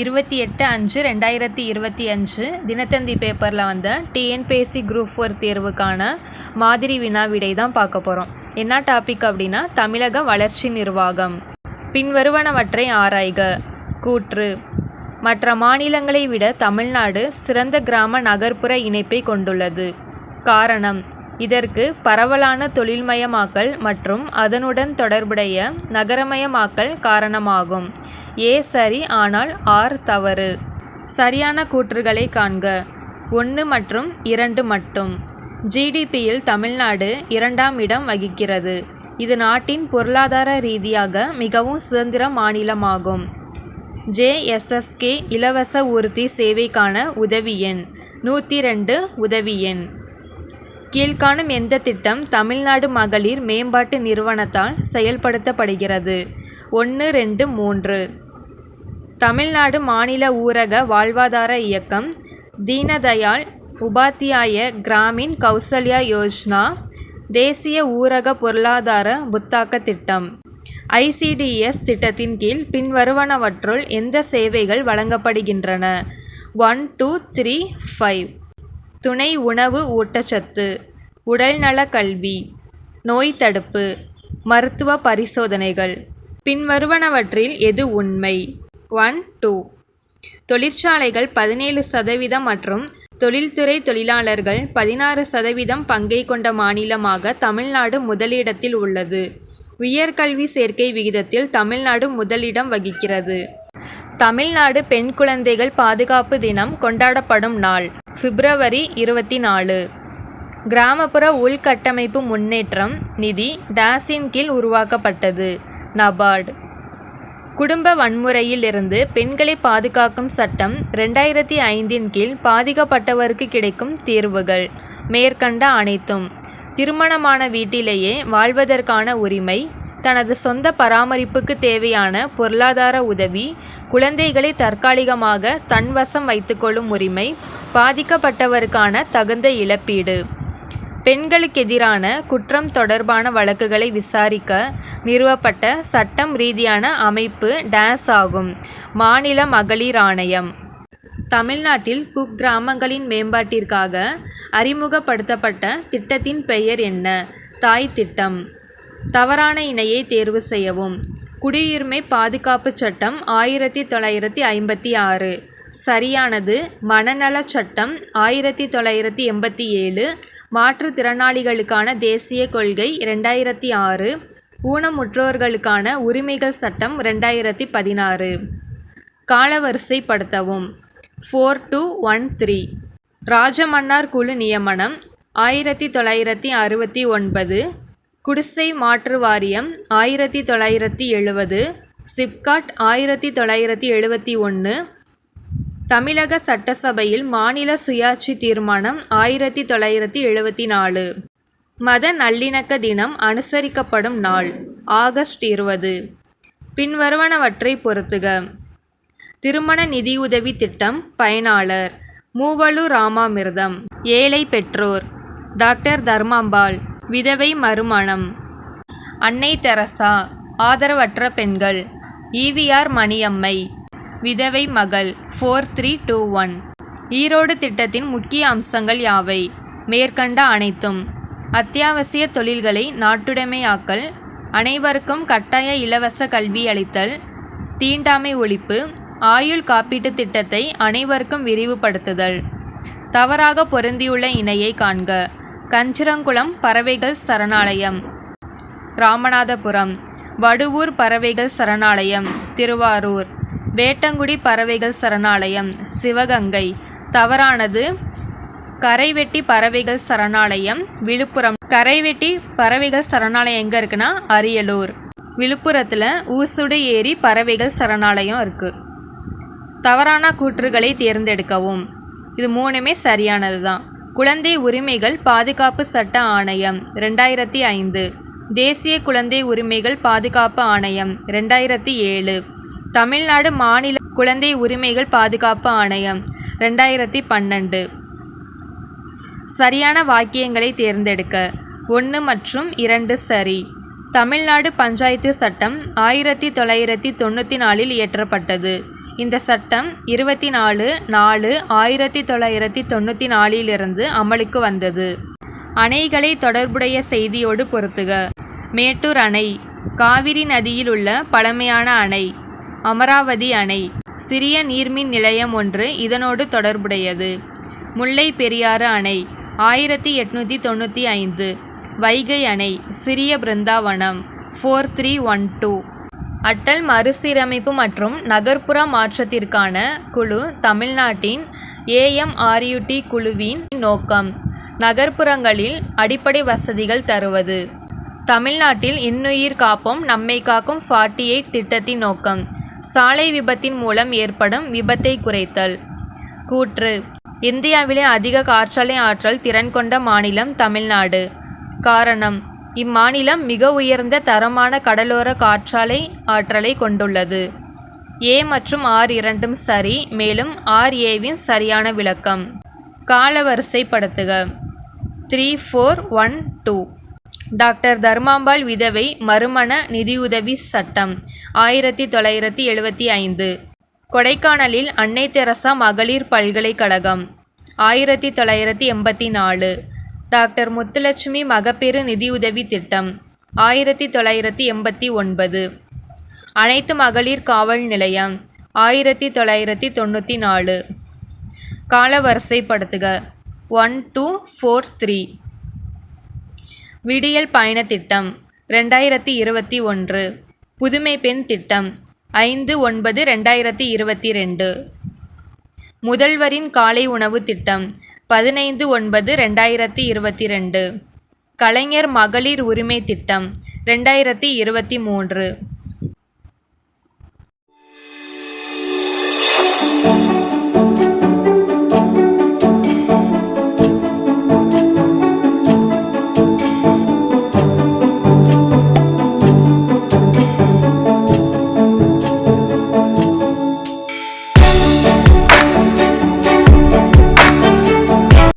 இருபத்தி எட்டு அஞ்சு ரெண்டாயிரத்தி இருபத்தி அஞ்சு தினத்தந்தி பேப்பரில் வந்த டிஎன்பிஎஸ்சி குரூப் ஃபோர் தேர்வுக்கான மாதிரி வினா விடை தான் பார்க்க போகிறோம் என்ன டாபிக் அப்படின்னா தமிழக வளர்ச்சி நிர்வாகம். பின்வருவனவற்றை ஆராய்க. கூற்று மற்ற மாநிலங்களை விட தமிழ்நாடு சிறந்த கிராம நகர்ப்புற இணைப்பை கொண்டுள்ளது. காரணம் இதற்கு பரவலான தொழில்மயமாக்கல் மற்றும் அதனுடன் தொடர்புடைய நகரமயமாக்கல் காரணமாகும். ஏ சரி ஆனால் ஆர் தவறு. சரியான கூற்றுகளை காண்க. ஒன்று மற்றும் இரண்டு மட்டும். ஜிடிபியில் தமிழ்நாடு இரண்டாம் இடம் வகிக்கிறது. இது நாட்டின் பொருளாதார ரீதியாக மிகவும் சுதந்திர மாநிலமாகும். ஜேஎஸ்எஸ்கே இலவச ஊர்தி சேவைக்கான உதவி எண் நூற்றி ரெண்டு உதவி எண். கீழ்காணும் எந்த திட்டம் தமிழ்நாடு மகளிர் மேம்பாட்டு நிறுவனத்தால் செயல்படுத்தப்படுகிறது? ஒன்று ரெண்டு மூன்று. தமிழ்நாடு மாநில ஊரக வாழ்வாதார இயக்கம் தீனதயாள் உபாத்தியாய கிராமின் கௌசல்யா யோஜனா தேசிய ஊரக பொருளாதார புத்தாக்க திட்டம். ஐசிடிஎஸ் திட்டத்தின் கீழ் பின்வருவனவற்றுள் எந்த சேவைகள் வழங்கப்படுகின்றன? One two three five. துணை உணவு ஊட்டச்சத்து உடல்நல கல்வி நோய் தடுப்பு மருத்துவ பரிசோதனைகள். பின்வருவனவற்றில் எது உண்மை? ஒன் டூ தொழிற்சாலைகள் பதினேழு சதவீதம் மற்றும் தொழில்துறை தொழிலாளர்கள் பதினாறு சதவீதம் பங்கை கொண்ட மாநிலமாக தமிழ்நாடு முதலிடத்தில் உள்ளது. உயர்கல்வி சேர்க்கை விகிதத்தில் தமிழ்நாடு முதலிடம் வகிக்கிறது. தமிழ்நாடு பெண் குழந்தைகள் பாதுகாப்பு தினம் கொண்டாடப்படும் நாள் பிப்ரவரி இருபத்தி நாலு கிராமப்புற உள்கட்டமைப்பு முன்னேற்றம் நிதி டாஸின் கீழ் உருவாக்கப்பட்டது. நபார்டு. குடும்ப வன்முறையில் இருந்து பெண்களை பாதுகாக்கும் சட்டம் ரெண்டாயிரத்தி ஐந்தின் கீழ் பாதிக்கப்பட்டவருக்கு கிடைக்கும் தீர்வுகள். மேற்கண்ட அனைத்தும். திருமணமான வீட்டிலேயே வாழ்வதற்கான உரிமை தனது சொந்த பராமரிப்புக்கு தேவையான பொருளாதார உதவி குழந்தைகளை தற்காலிகமாக தன்வசம் வைத்துக்கொள்ளும் உரிமை பாதிக்கப்பட்டவருக்கான தகுந்த இழப்பீடு. பெண்களுக்கு எதிரான குற்றம் தொடர்பான வழக்குகளை விசாரிக்க நிறுவப்பட்ட சட்டம் ரீதியான அமைப்பு டேஸ் ஆகும். மாநில மகளிர் ஆணையம். தமிழ்நாட்டில் குக்கிராமங்களின் மேம்பாட்டிற்காக அறிமுகப்படுத்தப்பட்ட திட்டத்தின் பெயர் என்ன? தாய் திட்டம். தவறான இணையை தேர்வு செய்யவும். குடியுரிமை பாதுகாப்பு சட்டம் ஆயிரத்தி தொள்ளாயிரத்தி ஐம்பத்தி ஆறு. சரியானது மனநலச் சட்டம் ஆயிரத்தி தொள்ளாயிரத்தி எண்பத்தி ஏழு மாற்றுத்திறனாளிகளுக்கான தேசிய கொள்கை ரெண்டாயிரத்தி ஆறு ஊனமுற்றோர்களுக்கான உரிமைகள் சட்டம் ரெண்டாயிரத்தி பதினாறு. காலவரிசைப்படுத்தவும். Four two one three Rajamannar குழு நியமனம் ஆயிரத்தி தொள்ளாயிரத்தி அறுபத்தி ஒன்பது குடிசை மாற்று வாரியம் ஆயிரத்தி தொள்ளாயிரத்தி எழுபது சிப்காட் ஆயிரத்தி தொள்ளாயிரத்தி எழுபத்தி ஒன்று தமிழக சட்டசபையில் மாநில சுயாட்சி தீர்மானம் ஆயிரத்தி தொள்ளாயிரத்தி எழுபத்தி நாலு. மத நல்லிணக்க தினம் அனுசரிக்கப்படும் நாள் ஆகஸ்ட் இருபது. பின்வருவனவற்றை பொறுத்துக. திருமண நிதியுதவி திட்டம் பயனாளர் மூவலூர் ராமாமிர்தம் ஏழை பெற்றோர் டாக்டர் தர்மாம்பாள் விதவை மறுமணம். அன்னை தெரசா ஆதரவற்ற பெண்கள் ஈவிஆர் மணியம்மை விதவை மகள் four three two one Erode திட்டத்தின் முக்கிய அம்சங்கள் யாவை? மேற்கண்ட அனைத்தும். அத்தியாவசிய தொழில்களை நாட்டுடைமையாக்கல் அனைவருக்கும் கட்டாய இலவச கல்வி அளித்தல் தீண்டாமை ஒழிப்பு ஆயுள் காப்பீட்டுத் திட்டத்தை அனைவருக்கும் விரிவுபடுத்துதல். தவறாக பொருந்தியுள்ள இணையை காண்க. கஞ்சிரங்குளம் பறவைகள் சரணாலயம். ராமநாதபுரம் வடுவூர் பறவைகள் சரணாலயம் திருவாரூர். வேட்டங்குடி பறவைகள் சரணாலயம் சிவகங்கை. தவறானது கரைவெட்டி பறவைகள் சரணாலயம் விழுப்புரம். கரைவெட்டி பறவைகள் சரணாலயம் எங்கே இருக்குன்னா அரியலூர். விழுப்புரத்தில் ஊசுடு ஏரி பறவைகள் சரணாலயம் இருக்குது தவறான கூற்றுகளை தேர்ந்தெடுக்கவும். இது மூணுமே சரியானது தான் குழந்தை உரிமைகள் பாதுகாப்பு சட்ட ஆணையம் ரெண்டாயிரத்தி ஐந்து. தேசிய குழந்தை உரிமைகள் பாதுகாப்பு ஆணையம் ரெண்டாயிரத்தி ஏழு. தமிழ்நாடு மாநில குழந்தை உரிமைகள் பாதுகாப்பு ஆணையம் ரெண்டாயிரத்தி பன்னெண்டு. சரியான வாக்கியங்களை தேர்ந்தெடுக்க. ஒன்று மற்றும் இரண்டு சரி. தமிழ்நாடு பஞ்சாயத்து சட்டம் ஆயிரத்தி தொள்ளாயிரத்தி தொண்ணூற்றி நாலில் இயற்றப்பட்டது. இந்த சட்டம் இருபத்தி நாலு நாலு ஆயிரத்தி தொள்ளாயிரத்தி தொண்ணூற்றி நாலிலிருந்து அமலுக்கு வந்தது. அணைகளை தொடர்புடைய செய்தியோடு பொருத்துக. மேட்டூர் அணை காவிரி நதியில் உள்ள பழமையான அணை அமராவதி அணை சிறிய நீர்மின் நிலையம் ஒன்று இதனோடு தொடர்புடையது. முல்லை பெரியாறு அணை ஆயிரத்தி எட்நூற்றி தொண்ணூற்றி ஐந்து. வைகை அணை சிறிய Brindavanam four three one two Atal மறுசீரமைப்பு மற்றும் நகர்ப்புற மாற்றத்திற்கான குழு தமிழ்நாட்டின் ஏஎம்ஆர்யூடி குழுவின் நோக்கம் நகர்ப்புறங்களில் அடிப்படை வசதிகள் தருவது. தமிழ்நாட்டில் இன்னுயிர் காப்போம் நம்மை காக்கும் ஃபார்ட்டி எயிட் திட்டத்தின் நோக்கம் சாலை விபத்தின் மூலம் ஏற்படும் விபத்தை குறைத்தல். கூற்று. இந்தியாவிலே அதிக காற்றாலை ஆற்றல் திறன் கொண்ட மாநிலம் தமிழ்நாடு. காரணம். இம்மாநிலம் மிக உயர்ந்த தரமான கடலோர காற்றாலை ஆற்றலை கொண்டுள்ளது. ஏ மற்றும் ஆர் இரண்டும் சரி மேலும் ஆர் ஏவின் சரியான விளக்கம். காலவரிசைப்படுத்துக. Three four one two. Doctor Dharmambal விதவை மறுமண நிதியுதவி சட்டம் ஆயிரத்தி தொள்ளாயிரத்தி எழுபத்தி ஐந்து. கொடைக்கானலில் அன்னை தெரசா மகளிர் பல்கலைக்கழகம் ஆயிரத்தி தொள்ளாயிரத்தி எண்பத்தி நாலு. டாக்டர் முத்துலட்சுமி மகப்பேறு நிதியுதவி திட்டம் ஆயிரத்தி தொள்ளாயிரத்தி எண்பத்தி ஒன்பது. அனைத்து மகளிர் காவல் நிலையம் ஆயிரத்தி தொள்ளாயிரத்தி தொண்ணூற்றி நாலு. காலவரிசைப்படுத்துக. One two four three. விடியல் பயண திட்டம் ரெண்டாயிரத்தி இருபத்தி ஒன்று. புதுமை பெண் திட்டம் ஐந்து ஒன்பது ரெண்டாயிரத்தி இருபத்தி ரெண்டு. முதல்வரின் காலை உணவு திட்டம் பதினைந்து ஒன்பது ரெண்டாயிரத்தி இருபத்தி ரெண்டு. கலைஞர் மகளிர் உரிமை திட்டம் ரெண்டாயிரத்தி இருபத்தி மூன்று.